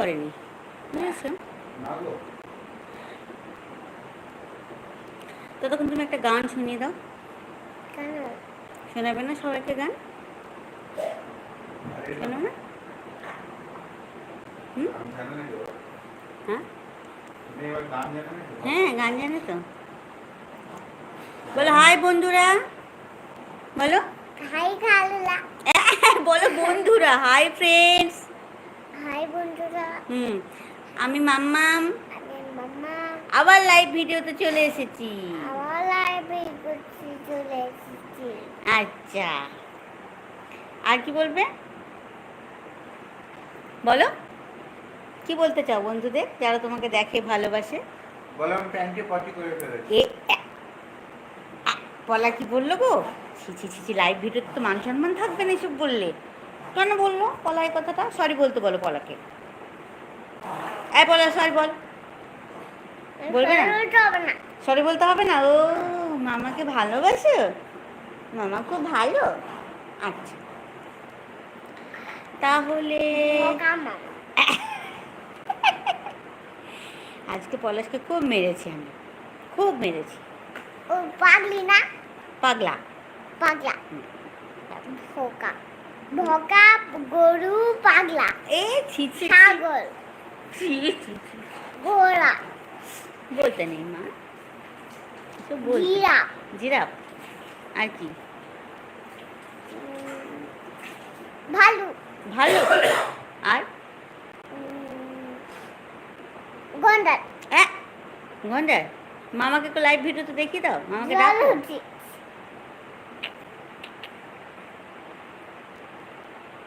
করেনি ততক্ষণ তুমি একটা গান শুনিয়ে দাও। শোনাবে না সবাইকে গান? শোনো না হ্যাঁ? হ্যাঁ গান জানে তো। বলো হাই বন্ধুরা। বলো। হাই বলো বন্ধুরা হাই ফ্রেন্ডস। হাই বন্ধুরা। হুম আমি মাম্মাম। আমি মাম্মা। আবার লাইভ ভিডিওতে চলে এসেছি। চলে আচ্ছা। আর কি বলবে? বলো। কি বলতে চাও বন্ধুদের? যারা তোমাকে দেখে ভালোবাসে। বলো আমি প্যান্টে পটি করে ফেলেছি। এ আ- আ- পলা কি বলল গো? ছি ছি ছি ছি লাইভ ভিডিওতে তো মান সম্মান থাকবে না এসব বললে। কেন বলল? পলা এই কথাটা? সরি বলতে বলো পলাকে। এই পলা সরি বল। বলবে না? সরি বলতে হবে না। ও মামাকে ভালোবাসো? মামা খুব ভালো। আচ্ছা। তাহলে আজকে পলাশকে খুব মেরেছি আমি। খুব মেরেছি। ও পাগলি না? পাগলা। পাগলা। ভোকা ভোকা গরু পাগলা। এ ছি ছি ছাগল। ছি, ছি। ঘোড়া। বলতে নেই মা। তো বলতে জিরাফ। জিরাফ। আর কি? উম, ভালু। ভালো। আর? গন্ডার। হ্যাঁ গন্ডার? মামাকে একটু লাইভ ভিডিওতে দেখিয়ে দাও। মামাকে ডাকো।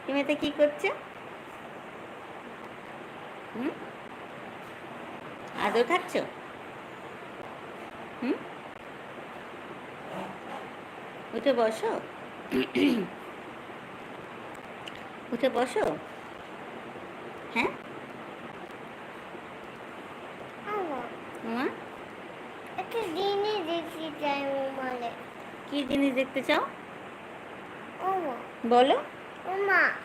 তুমি কি করছ? হুম? আদৌ থাকছো হুম? উঠে বসো। উঠে বসো। হ্যাঁ? কি জিনিস দেখতে চাও? বলো।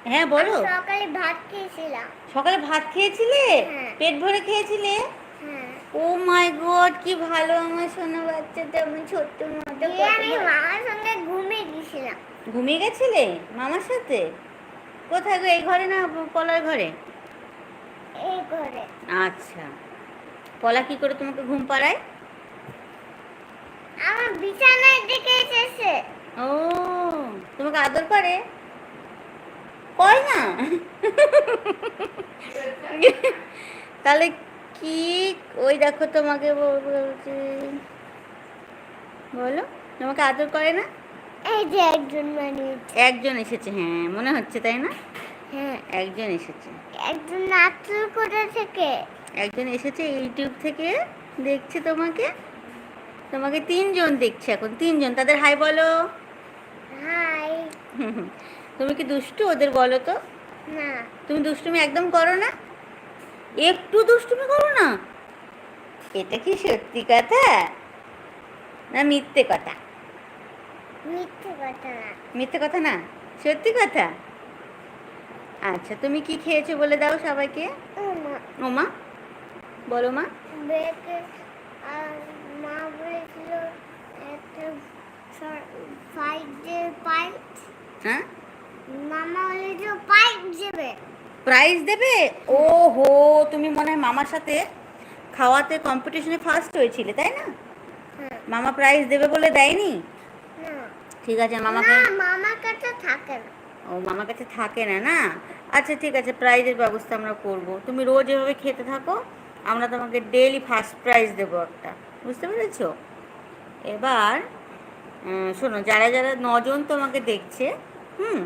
হ্যাঁ বলো। আমি সকালে ভাত খেয়েছিলাম। সকালে ভাত খেয়েছিলে? হ্যাঁ। পেট ভরে খেয়েছিলে? হ্যাঁ। ও মাই গড কি ভালো আমার সোনা বাচ্চাটা আমার ছোট্ট মতো আমি মামার সঙ্গে ঘুমিয়ে গেছিলাম ঘুমিয়ে গেছিলে? মামার সাথে? কোথায় গো এই ঘরে না পলার ঘরে? এই করে আচ্ছা। পলা কি করে তোমাকে ঘুম পাড়ায়? আমার বিছানায় ডেকে এসেছে। ও তোমাকে আদর করে? কয় না? তাহলে কি? ওই দেখো তোমাকে বলছি। বলো তোমাকে আদর করে না? এই যে একজন মানুষ একজন এসেছে হ্যাঁ মনে হচ্ছে তাই না? হ্যাঁ। একজন এসেছে। একজন নাচুর কোথা থেকে একজন এসেছে ইউটিউব থেকে দেখছে তোমাকে। তোমাকে তিনজন দেখছে এখন তিনজন। তাদের হাই বলো। হাই। তুমি কি দুষ্টু ওদের বলো তো? না। তুমি দুষ্টুমি একদম করো না? একটু দুষ্টুমি করো না? এটা কি সত্যি কথা? না মিথ্যে কথা? মিথ্যে কথা না। মিথ্যে কথা না? সত্যি কথা? আচ্ছা তুমি কি খেয়েছো বলে দাও সবাইকে? ওমা। বলো মা। মা বলেছিল একটা পাইপ হ্যাঁ? মামা বলেছিল পাইপ দেবে। প্রাইজ দেবে? ও হো তুমি মনে হয় মামার সাথে খাওয়াতে কম্পিটিশনে ফার্স্ট হয়েছিলে তাই না? হ্যাঁ। মামা প্রাইজ দেবে বলে দেয়নি? ঠিক আছে মামাকে মামার কাছে থাকে না। ও মামার কাছে থাকে না না? আচ্ছা ঠিক আছে প্রাইজের ব্যবস্থা আমরা করব। তুমি রোজ এভাবে খেতে থাকো আমরা তোমাকে ডেইলি ফার্স্ট প্রাইজ দেবো একটা। বুঝতে পেরেছ? এবার শোনো যারা যারা নজন তোমাকে দেখছে হুম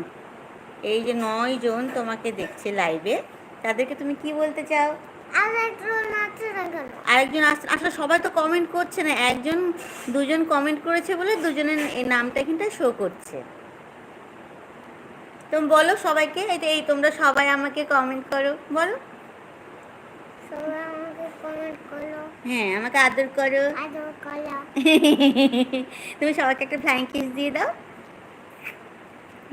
এই যে নয় জন তোমাকে দেখছে লাইভে তাদেরকে তুমি কি বলতে চাও? আরেকজন আসলে সবাই তো কমেন্ট করছে না একজন দুজন কমেন্ট করেছে বলে দুজনের এই নামটা কিন্তু শো করছে। তুমি বলো সবাইকে এই তোমরা সবাই আমাকে কমেন্ট করো বলো। সবাই আমাকে কমেন্ট করো। হ্যাঁ আমাকে আদর করো। আদর করো। তুমি সবাইকে একটা ফ্লাইং কিস দিয়ে দাও।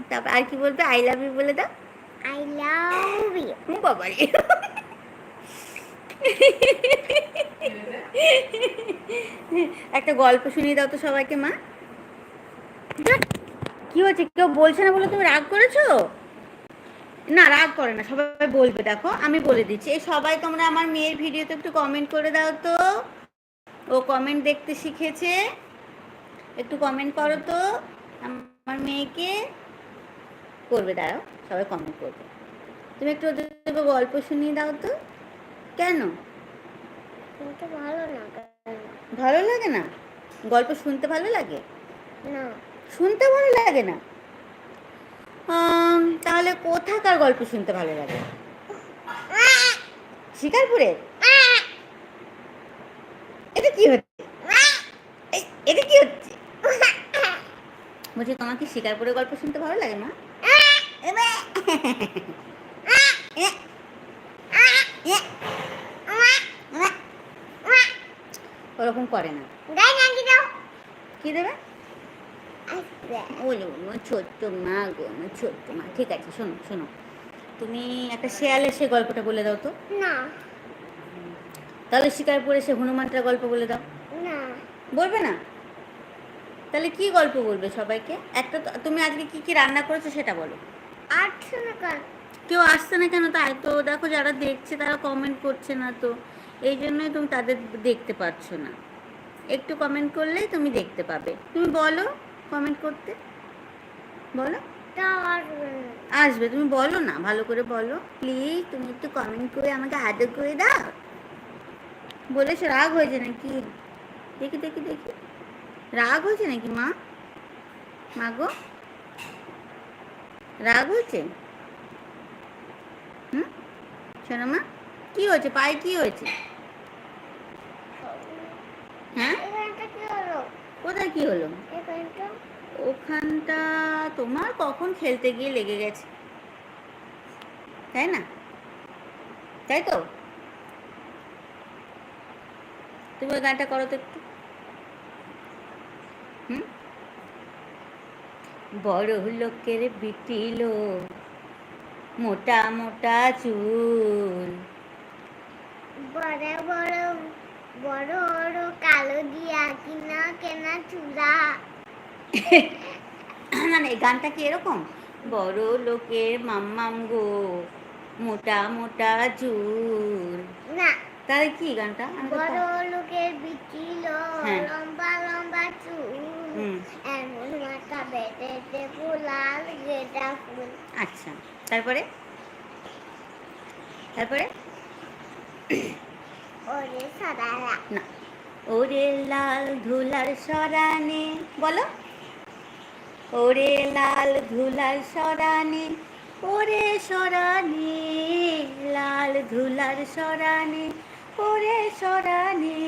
তারপর আর কি বলবে? আই লাভ ইউ বলে দাও। আই লাভ ইউ হুম বাবারে একটা গল্প শুনিয়ে দাও তো সবাইকে মা। কি হচ্ছে? কেউ বলছে না বলে তুমি রাগ করেছ? না রাগ করে না সবাই বলবে দেখো আমি বলে দিচ্ছি। এই সবাই তোমরা আমার মেয়ের ভিডিওতে একটু কমেন্ট করে দাও তো। ও কমেন্ট দেখতে শিখেছে। একটু কমেন্ট করো তো আমার মেয়েকে। করবে দাঁড়াও সবাই কমেন্ট করবে। তুমি একটু ওদের গল্প শুনিয়ে দাও তো। কেন? ভালো না ভালো লাগে না? গল্প শুনতে ভালো লাগে? না। শুনতে ভালো লাগে না? তাহলে কোথাকার গল্প শুনতে ভালো লাগে? শিকারপুরের এটা কি হচ্ছে? এটা কি হচ্ছে? বলছি তোমার কি শিকারপুরের গল্প শুনতে ভালো লাগে এমা। ওরকম করে না। কি দেবে? ওলে আমার ছোট্ট মা গো আমার ছোট্ট মা। ঠিক আছে শোনো শোনো। তুমি একটা শেয়ালের সে গল্পটা বলে দাও তো। না। তাহলে শিকারপুরে সে হনুমানটার গল্প বলে দাও। না। বলবে না? তাহলে কি গল্প বলবে সবাইকে? একটা তুমি আজকে কি কি রান্না করেছ সেটা বলো। আটশো না কেন? কেউ আসছে না কেন তাই? তো দেখো যারা দেখছে তারা কমেন্ট করছে না তো। এই জন্যই তুমি তাদের দেখতে পাচ্ছ না। একটু কমেন্ট করলেই তুমি দেখতে পাবে। তুমি বলো কমেন্ট করতে। বলো। আসবে তুমি বলো না ভালো করে বলো। প্লিজ তুমি একটু কমেন্ট করে আমাকে আদর করে দাও। বলেছ রাগ হয়েছে নাকি? দেখি দেখি দেখি। রাগ হয়েছে নাকি মা? মা গো? রাগ হয়েছে? হুম? শোনো মা, কি হয়েছে? পায়ে কি হয়েছে? হ্যাঁ? কোথায় কি হলো? ওখানটা তোমার কখন খেলতে গিয়ে লেগে গেছে? তাই না? তাই তো? তুমি ওই গানটা করো তো একটু। হুম? বড় লোকের বিটিলো মোটা মোটা চুল। বড় বড় বড় বড় কালো দিয়া কিনা কেনা চূড়া। মানে গানটা কি এরকম? বড় লোকের মাম্মাম গো মোটা মোটা চুল। না। তাহলে কি গানটা? বড় লোকের বিচিল হ্যাঁ। লম্বা লম্বা চুল। এমন মাথা বেঁধেছে ফুলাল গেটা ফুল। আচ্ছা তারপরে? তারপরে? ওরে সদারা না ওরে লাল ধুলার সরানে বলো? ওরে লাল ধুলার সরানে ওরে সরানে লাল ধুলার সরানে ওরে সরানে।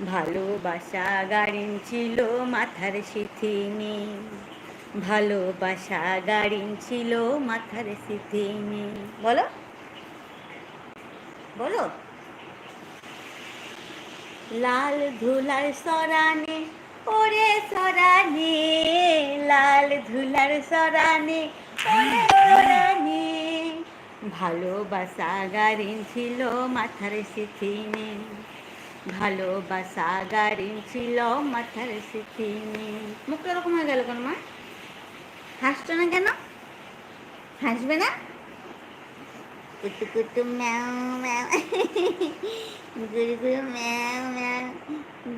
ভালোবাসা গাড়িন ছিল মাথার সিথিনি। ভালোবাসা গাড়িন ছিল মাথার সিথিনি। বলো। বলো। লাল ধুলার সরানে, ওরে সরানে, লাল ধুলার সরানে, ওরে সরানে। ভালোবাসা গাড়িন ছিল মাথার সিথিনে। ভালোবাসা গাড়িন ছিল মাথার সিথিনে মুখটা এরকম হয়ে গেল কেন মা? হাসছো না কেন? হাসবে না? কুটু কুটু ম্যাও ম্যাও। গুরু গুরু ম্যাও ম্যাও।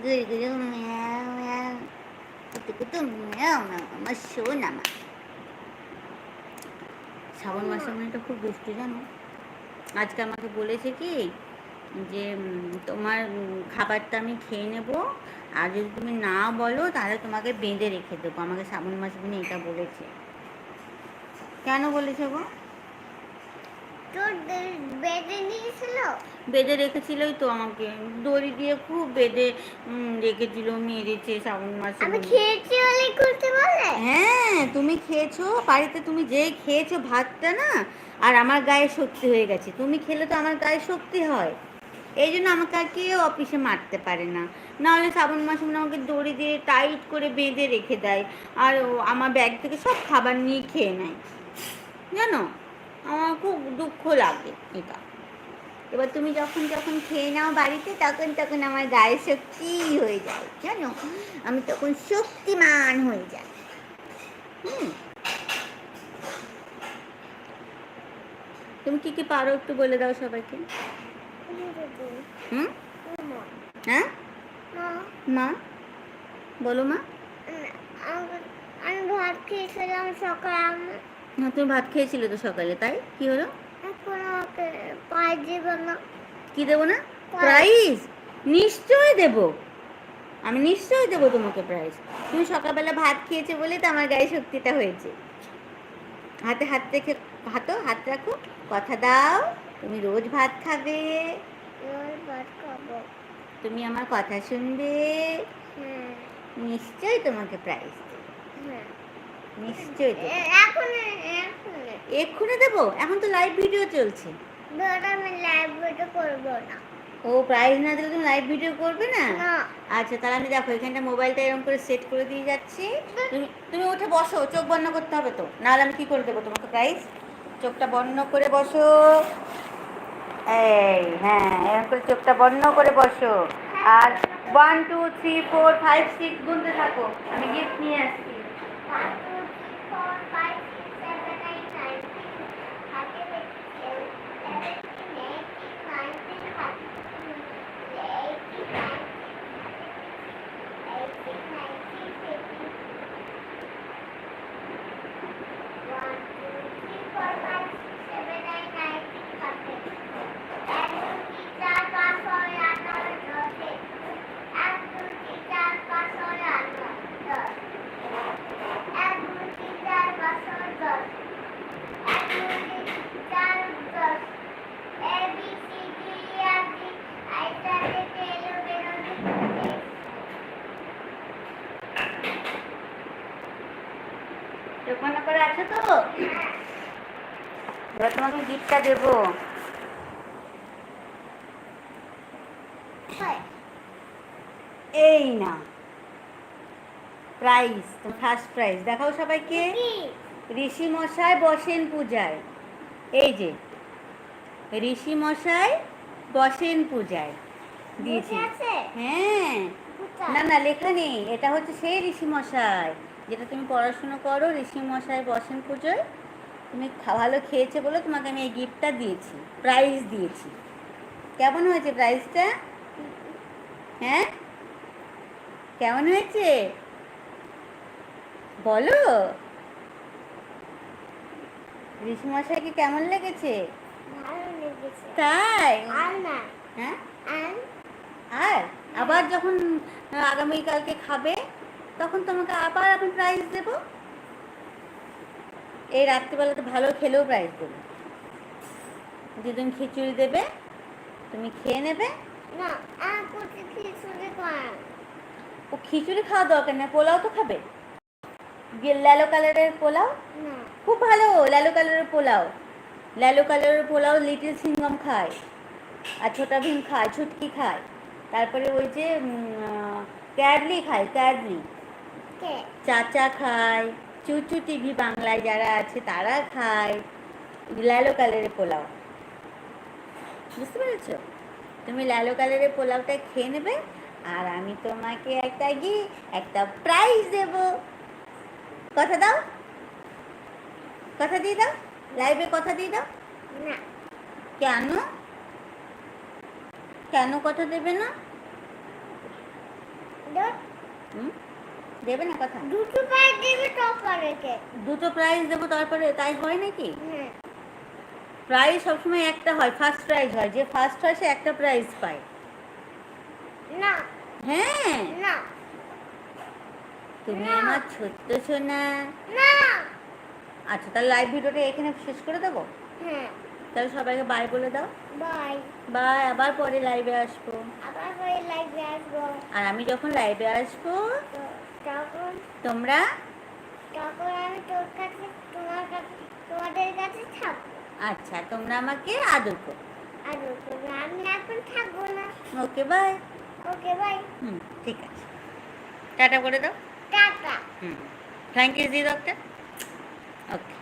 গুরু গুরু ম্যাও ম্যাও। কুটু কুটু ম্যাও ম্যাও। আমার শোন আমার শ্রাবণ মাসের মেয়েটা খুব দুষ্টু জানো? আজকে আমাকে বলেছে কি যে তোমার খাবারটা আমি খেয়ে নেব। আর যদি তুমি না বলো তাহলে তোমাকে বেঁধে রেখে দেবো। আমাকে শ্রাবণ মাসের দিনে এটা বলেছে। কেন বলেছে গো? বেঁধে রেখেছিলই তো আমাকে। দড়ি দিয়ে খুব বেঁধে রেখেছিল মেরেছে শ্রাবণ মাসে আমি খেয়েছি বলে করতে বলে হ্যাঁ তুমি খেয়েছো বাড়িতে তুমি যেই খেয়েছো ভাতটা না আর আমার গায়ে শক্তি হয়ে গেছে। তুমি খেলে তো আমার গায়ে শক্তি হয়। এই জন্য আমাকে আর কেউ অফিসে মারতে পারে না। নাহলে শ্রাবণ মাসে আমাকে দড়ি দিয়ে টাইট করে বেঁধে রেখে দেয়। আর আমার ব্যাগ থেকে সব খাবার নিয়ে খেয়ে নেয়। জানো? আমার খুব দুঃখ লাগে এটা। এবার তুমি যখন যখন খেয়ে নাও বাড়িতে, তখন তখন আমার গায়ে শক্তি হয়ে যায়। জানো? আমি তখন শক্তিমান হয়ে যাই। হুম? তুমি কি কি পারো একটু বলে দাও সবাইকে। হুম? হ্যাঁ? মা? বলো মা। আমি ভাত খেয়েছিলাম সকালে না তুমি ভাত খেয়েছিলে তো সকালে, তাই? কি হলো? কি দেবো না? প্রাইজ নিশ্চয়ই দেবো। আমি নিশ্চয়ই দেবো তোমাকে প্রাইজ তুমি সকালবেলা ভাত খেয়েছে বলে তো আমার গায়ে শক্তিটা হয়েছে। হাতে হাত রেখে, হাতো হাত রাখো। কথা দাও। তুমি রোজ ভাত খাবে? রোজ ভাত খাব। তুমি আমার কথা শুনবে? হ্যাঁ। নিশ্চয়ই তোমাকে প্রাইজ দেবো। হ্যাঁ। নিশ্চয়ই দেবো। এখন এখন এক্ষুনি দেবো? এখন তো লাইভ ভিডিও চলছে। আমি লাইভ ভিডিও করব না। ও প্রাইজ না দিলে তুমি লাইভ ভিডিও করবে না? আচ্ছা তাহলে আমি দেখো এখানটা মোবাইলটা এরকম করে সেট করে দিয়ে যাচ্ছি। তুমি তুমি উঠে বসো চোখ বন্ধ করতে হবে তো। নাহলে আমি কি করে দেবো তোমাকে প্রাইস চোখটা বন্ধ করে বসো। এই হ্যাঁ এরকম করে চোখটা বন্ধ করে বসো। আর one two three four five six গুনতে থাকো। আমি গিফট নিয়ে আসছি। এবার তোমাকে গিফটটা দেবো। এই না। প্রাইজ ফার্স্ট প্রাইজ দেখাও সবাইকে। ঋষি মশাই বসেন পূজায়। এই যে ঋষি মশাই বসেন পূজায়। দিয়েছি। হ্যাঁ। না না লেখা নেই। এটা হচ্ছে সেই ঋষি মশাই। যেটা তুমি পড়াশোনা করো ঋষি মশাই বসেন পুজোয়। তুমি ভালো খেয়েছে বলে তোমাকে আমি এই গিফটটা দিয়েছি প্রাইজ দিয়েছি। কেমন হয়েছে প্রাইজটা হ্যাঁ? কেমন হয়েছে? বলো। ঋষি মশাইকে কেমন লেগেছে? তাই? হ্যাঁ? আর? আর? আবার যখন আগামীকালকে খাবে তখন তোমাকে আবার আমি প্রাইজ দেব? এই রাত্রিবেলাতে ভালো খেলেও প্রাইজ দেবো। তুমি খিচুড়ি দেবে তুমি খেয়ে নেবে। না খিচুড়ি ও খিচুড়ি খাওয়া দরকার না পোলাও তো খাবে। লালো কালারের পোলাও? খুব ভালো লালো কালারের পোলাও। লালো কালারের পোলাও লিটিল সিঙ্গম খায় আর ছোটা ভীম খায় ছুটকি খায়। তারপরে ওই যে ক্যাডলি খায় ক্যাডলি। চাচা খায়। চুচু টিভি বাংলায় যারা আছে তারা খায়। লালো কালারের পোলাও। বুঝতে পেরেছ? তুমি লালো কালারের পোলাওটা খেয়ে নেবে আর আমি তোমাকে একটা কি একটা প্রাইজ দেব। কথা দাও। কথা দিয়ে দাও। লাইভে কথা দিয়ে দাও। না। কেন? কেন কথা দেবে না? হুম? দেবে না কথা? দুটো পায়ে দিবি টপারেকে দুটো প্রাইজ দেবো তারপরে তাই হয় নাকি? হ্যাঁ। প্রাইজ সবসময় একটা হয় ফার্স্ট প্রাইজ হয়। যে ফার্স্ট হয় সে একটা প্রাইজ পায়। না। হ্যাঁ। না। তুমি আমার ছোট্ট সোনা। না। আচ্ছা তাহলে লাইভ ভিডিওটা এখানে শেষ করে দেবো? হ্যাঁ। তাহলে সবাইকে বাই বলে দাও। বাই বাই আবার পরে লাইভে আসব। আবার পরে লাইভে আসব। আর আমি যখন লাইভে আসব তখন তোমরা? তখন আমি তোর কাছে তোমার কাছে তোমাদের কাছে থাকব। আচ্ছা তোমরা আমাকে আদর করো। আদর করো আমি এখন থাকব না। Okay bye. Okay bye. হুম ঠিক আছে। টাটা করে দাও। Tata. Hmm thank you G doctor okay.